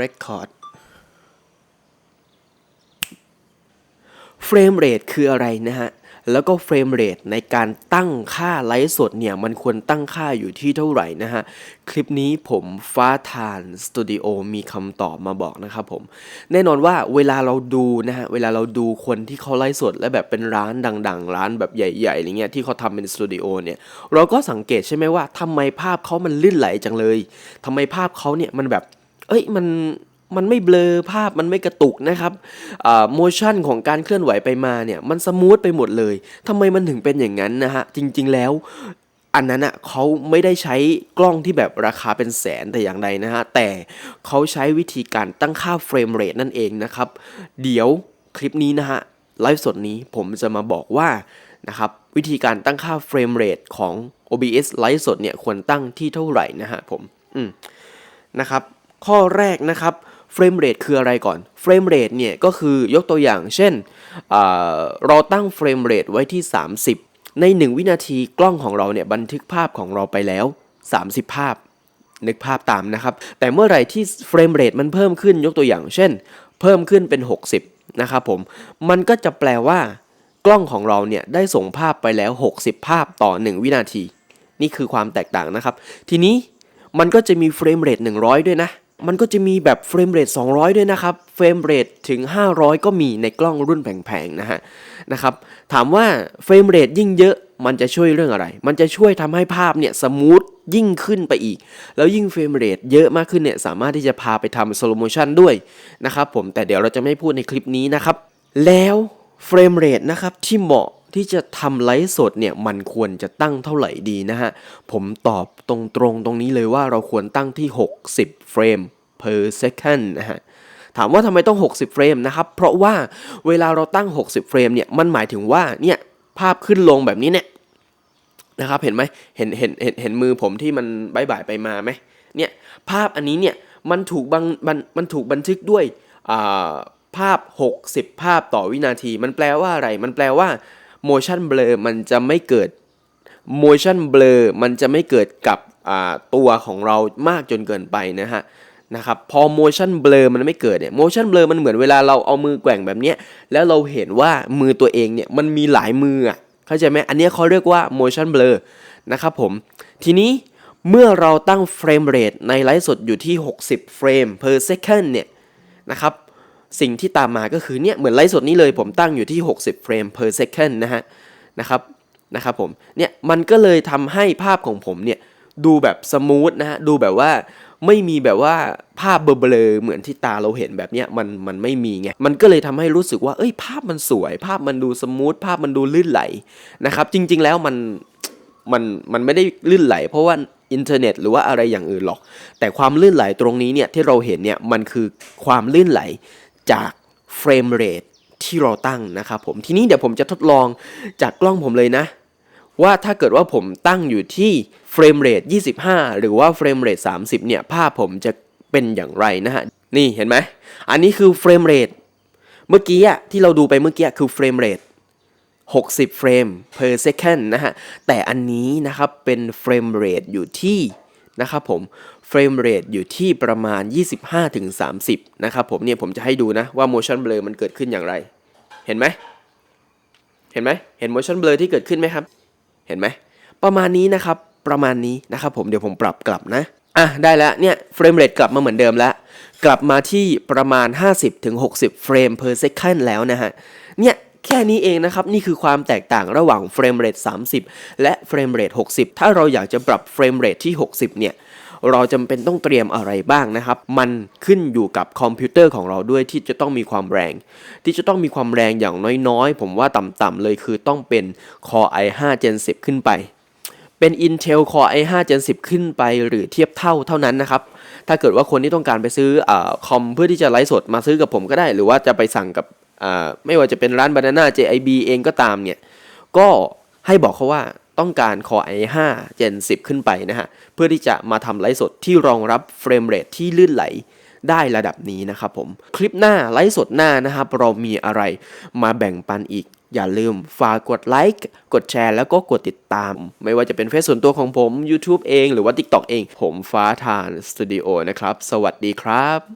Record เฟรมเรทคืออะไรนะฮะ แล้วก็เฟรมเรทในการตั้งค่าไลฟ์สดเนี่ย มันควรตั้งค่าอยู่ที่เท่าไหร่นะฮะ คลิปนี้ผมฟ้าทานสตูดิโอมีคำตอบมาบอกนะครับผม แน่นอนว่าเวลาเราดูนะฮะ เวลาเราดูคนที่เขาไลฟ์สด และแบบเป็นร้านดัง ๆ ร้านแบบใหญ่ๆอะไรเงี้ยที่เขาทำเป็นสตูดิโอเนี่ย เราก็สังเกตใช่ไหมว่าทำไมภาพเขามันลื่นไหลจังเลยทำไมภาพเขาเนี่ยมันแบบ เอ้ยมันมันไม่เบลอภาพมันไม่กระตุกนะครับโมชั่นของการเคลื่อนไหวไปมาเนี่ยมันสมูทไปหมดเลยทำไมมันถึงเป็นอย่างนั้นนะฮะจริงๆแล้วอันนั้นอะเขาไม่ได้ใช้กล้องที่แบบราคาเป็นแสนแต่อย่างใดนะฮะ แต่เขาใช้วิธีการตั้งค่าเฟรมเรทนั่นเองนะครับ เดี๋ยวคลิปนี้นะฮะไลฟ์สดนี้ผมจะมาบอกว่านะครับวิธีการตั้งค่าเฟรมเรทของ OBS ไลฟ์สดเนี่ยควรตั้งที่เท่าไหร่นะฮะผม อืมนะครับ ข้อแรกนะครับเฟรมเรทคืออะไรก่อนเฟรมเรทเนี่ยก็คือยกตัวอย่างเช่นเราตั้งเฟรมเรทไว้ที่ 30 ใน 1 วินาทีกล้องของเราเนี่ยบันทึกภาพของเราไปแล้ว 30 ภาพ นึกภาพตามนะครับ แต่เมื่อไหร่ที่เฟรมเรทมันเพิ่มขึ้นยกตัวอย่างเช่น เพิ่มขึ้นเป็น 60 นะครับผม มันก็จะแปลว่า กล้องของเราเนี่ยได้ส่งภาพไปแล้ว 60 ภาพต่อ 1 วินาที นี่คือความแตกต่างนะครับ ทีนี้มันก็จะมีเฟรมเรท100 ด้วยนะ มันก็จะมีแบบเฟรมเรท200 ด้วยนะครับ เฟรมเรทถึง 500 ก็มีในกล้องรุ่นแพงๆนะฮะนะครับ ถามว่าเฟรมเรทยิ่งเยอะมันจะช่วยเรื่องอะไร มันจะช่วยทำให้ภาพเนี่ยสมูทยิ่งขึ้นไปอีก แล้วยิ่งเฟรมเรทเยอะมากขึ้นเนี่ยสามารถที่จะพาไปทำสโลโมชันด้วยนะครับผมแต่เดี๋ยวเราจะไม่พูดในคลิปนี้นะครับ แล้วเฟรมเรทนะครับที่เหมาะ ที่จะทำไลฟ์สดเนี่ยมันควรจะตั้งเท่าไหร่ดีนะฮะ ผมตอบตรงๆตรงนี้เลยว่าเราควรตั้งที่ 60 เฟรม per second นะฮะถามว่าทำไมต้อง 60 เฟรมนะครับ เพราะว่าเวลาเราตั้ง 60 เฟรมเนี่ยมันหมายถึงว่าเนี่ยภาพขึ้นลงแบบนี้เนี่ยนะครับเห็นไหมเห็นเห็นเห็นเห็นมือผมที่มันบายบายไปมาไหมเนี่ยภาพอันนี้เนี่ยมันถูกบังมันมันถูกบันทึกด้วยอ่าภาพ 60 ภาพต่อวินาที มันแปลว่าอะไร มันแปลว่า motion blur มันจะไม่เกิด motion blur มันจะไม่เกิดกับตัวของเรามากจนเกินไปนะฮะนะครับพอ motion blur มันไม่เกิดเนี่ย motion blur มันเหมือนเวลาเราเอามือแกว่งแบบเนี้ยแล้วเราเห็นว่ามือตัวเองเนี่ยมันมีหลายมืออะเข้าใจไหมอันนี้เขาเรียกว่า motion blur นะครับผม ทีนี้เมื่อเราตั้งเฟรมเรทในไลฟ์สดอยู่ที่ 60 เฟรม per second เนี่ยนะครับ สิ่งที่ตามมาก็คือเนี่ยเหมือนไลฟ์สดนี้เลยผมตั้งอยู่ที่ 60 เฟรม per second นะฮะนะครับนะครับผมเนี่ยมันก็เลยทำให้ภาพของผมเนี่ยดูแบบสมูทนะฮะดูแบบว่าไม่มีแบบว่าภาพเบลอๆเหมือนที่ตาเราเห็นแบบเนี้ยมันมันไม่มีไงมันก็เลยทำให้รู้สึกว่า เอ้ยภาพมันสวย ภาพมันดูสมูทภาพมันดูลื่นไหลนะครับ จริง ๆ แล้วมันมันมันไม่ได้ลื่นไหล เพราะว่าอินเทอร์เน็ตหรือว่าอะไรอย่างอื่นหรอก แต่ความลื่นไหลตรงนี้เนี่ยที่เราเห็นเนี่ยมันคือความลื่นไหล จากเฟรมเรทที่เราตั้งนะครับผมทีนี้เดี๋ยวผมจะทดลองจากกล้องผมเลยนะ ว่าถ้าเกิดว่าผมตั้งอยู่ที่เฟรมเรท25 หรือว่าเฟรมเรท30 เนี่ย ภาพผมจะเป็นอย่างไรนะฮะ นี่เห็นไหม อันนี้คือเฟรมเรทเมื่อกี้ที่เราดูไปเมื่อกี้คือเฟรมเรท60 เฟรม per second นะฮะ แต่อันนี้นะครับเป็นเฟรมเรทอยู่ที่นะครับผม เฟรมเรทอยู่ที่ประมาณ 25-30 นะครับผมเนี่ยผมจะให้ดูนะว่า motion blur มันเกิดขึ้นอย่างไร เห็นไหม เห็นไหม เห็น motion blur ที่เกิดขึ้นไหมครับ เห็นไหม ประมาณนี้นะครับ ประมาณนี้นะครับผมเดี๋ยวผมปรับกลับนะ อะได้แล้วเนี่ยเฟรมเรทกลับมาเหมือนเดิมแล้ว กลับมาที่ประมาณ 50-60 เฟรม per second แล้วนะฮะ เนี่ยแค่นี้เองนะครับ นี่คือความแตกต่างระหว่างเฟรมเรท30 และเฟรมเรท60 ถ้าเราอยากจะปรับเฟรมเรทที่ 60 เนี่ย เราจำเป็นต้องเตรียมอะไรบ้างนะครับ มันขึ้นอยู่กับคอมพิวเตอร์ของเราด้วยที่จะต้องมีความแรง ที่จะต้องมีความแรงอย่างน้อยๆ ผมว่าต่ำๆเลยคือต้องเป็น Core i5 Gen 10 ขึ้นไป เป็น Intel Core i5 Gen 10 ขึ้นไปหรือเทียบเท่าเท่านั้นนะครับถ้าเกิดว่าคนที่ต้องการไปซื้ออคอมเพื่อที่จะไลฟ์สดมาซื้อกับผมก็ได้ หรือว่าจะไปสั่งกับไม่ว่าจะเป็นร้าน Banana JIB เองก็ตามเนี่ยก็ให้บอกเขาว่า ต้องการ Core i5 Gen 10 ขึ้นไปนะฮะ เพื่อที่จะมาทำไลฟ์สดที่รองรับเฟรมเรทที่ลื่นไหลได้ระดับนี้นะครับผม คลิปหน้าไลฟ์สดหน้านะครับ เรามีอะไรมาแบ่งปันอีก อย่าลืมฝากกดไลค์กดแชร์แล้วก็กดติดตาม ไม่ว่าจะเป็นเฟซส่วนตัวของผม YouTube เอง หรือว่า TikTok เอง ผมฟ้าทานสตูดิโอนะครับ สวัสดีครับ